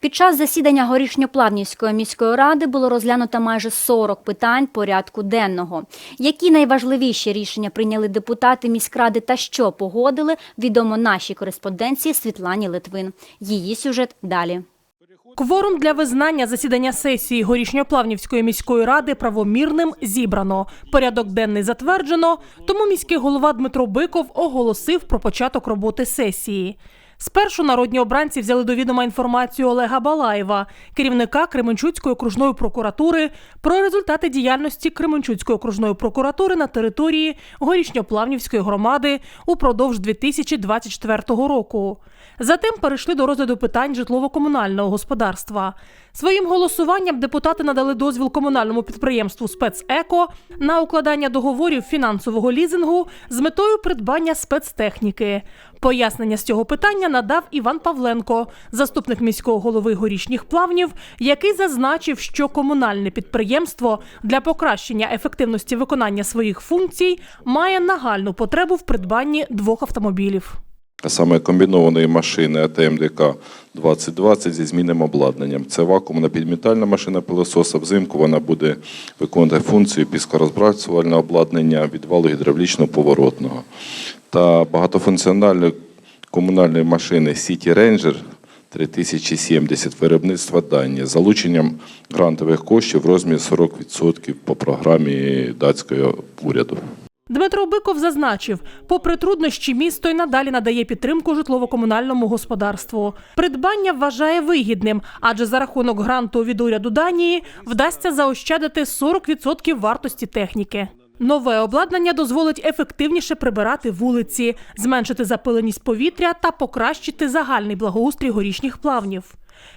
Під час засідання Горішньоплавнівської міської ради було розглянуто майже 40 питань порядку денного. Які найважливіші рішення прийняли депутати міськради та що погодили, відомо нашій кореспонденції Світлані Литвин. Її сюжет далі. Кворум для визнання засідання сесії Горішньоплавнівської міської ради правомірним зібрано. Порядок денний затверджено, тому міський голова Дмитро Биков оголосив про початок роботи сесії. Спершу народні обранці взяли до відома інформацію Олега Балаєва, керівника Кременчуцької окружної прокуратури, про результати діяльності Кременчуцької окружної прокуратури на території Горішньоплавнівської громади упродовж 2024 року. Затим перейшли до розгляду питань житлово-комунального господарства. Своїм голосуванням депутати надали дозвіл комунальному підприємству «Спецеко» на укладання договорів фінансового лізингу з метою придбання спецтехніки. Пояснення з цього питання надав Іван Павленко, заступник міського голови горішніх плавнів, який зазначив, що комунальне підприємство для покращення ефективності виконання своїх функцій має нагальну потребу в придбанні двох автомобілів. саме комбінованої машини АТМ-ДК 2020 зі змінним обладнанням. Це вакуумна підмітальна машина пилососа. Взимку вона буде виконувати функцію піскорозбрасувального обладнання відвалу гідравлічного поворотного та багатофункціональної комунальної машини City Ranger 3070 виробництва Данії з залученням грантових коштів в розмірі 40% по програмі датського уряду. Дмитро Биков зазначив, попри труднощі, місто й надалі надає підтримку житлово-комунальному господарству. Придбання вважає вигідним, адже за рахунок гранту від уряду Данії вдасться заощадити 40% вартості техніки. Нове обладнання дозволить ефективніше прибирати вулиці, зменшити запиленість повітря та покращити загальний благоустрій горішніх плавнів.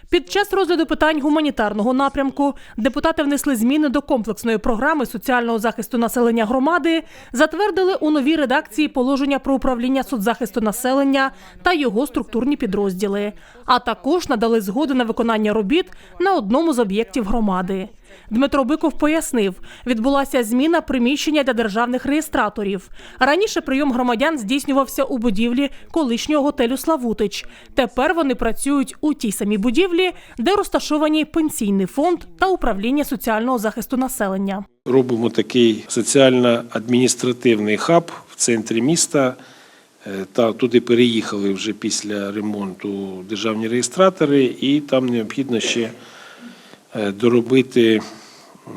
Під час розгляду питань гуманітарного напрямку депутати внесли зміни до комплексної програми соціального захисту населення громади, затвердили у новій редакції положення про управління соцзахисту населення та його структурні підрозділи, а також надали згоди на виконання робіт на одному з об'єктів громади. Дмитро Биков пояснив, відбулася зміна приміщення для державних реєстраторів. Раніше прийом громадян здійснювався у будівлі колишнього готелю Славутич. Тепер вони працюють у тій самій будівлі, де розташовані пенсійний фонд та управління соціального захисту населення. Робимо такий соціально-адміністративний хаб в центрі міста. Е, Та туди переїхали вже після ремонту державні реєстратори, і там необхідно ще доробити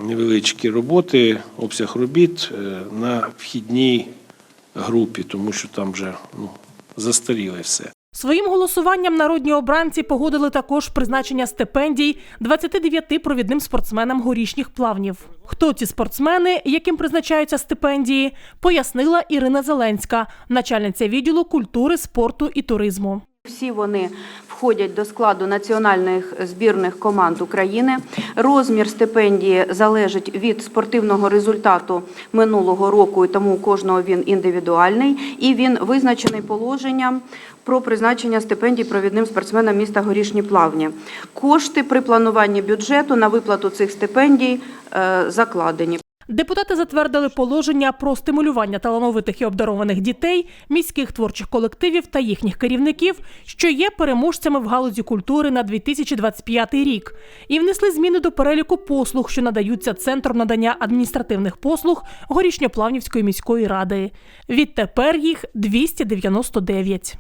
невеличкі роботи, обсяг робіт е, на вхідній групі, тому що там вже ну, застаріле все. Своїм голосуванням народні обранці погодили також призначення стипендій 29 провідним спортсменам горішніх плавнів. Хто ці спортсмени, яким призначаються стипендії, пояснила Ірина Зеленська, начальниця відділу культури, спорту і туризму. Всі вони входять до складу національних збірних команд України. Розмір стипендії залежить від спортивного результату минулого року, і тому у кожного він індивідуальний. І він визначений положенням про призначення стипендій провідним спортсменам міста Горішні Плавні. Кошти при плануванні бюджету на виплату цих стипендій е, закладені. Депутати затвердили положення про стимулювання талановитих і обдарованих дітей, міських творчих колективів та їхніх керівників, що є переможцями в галузі культури на 2025 рік, і внесли зміни до переліку послуг, що надаються центром надання адміністративних послуг Горішньоплавнівської міської ради. Відтепер їх 299.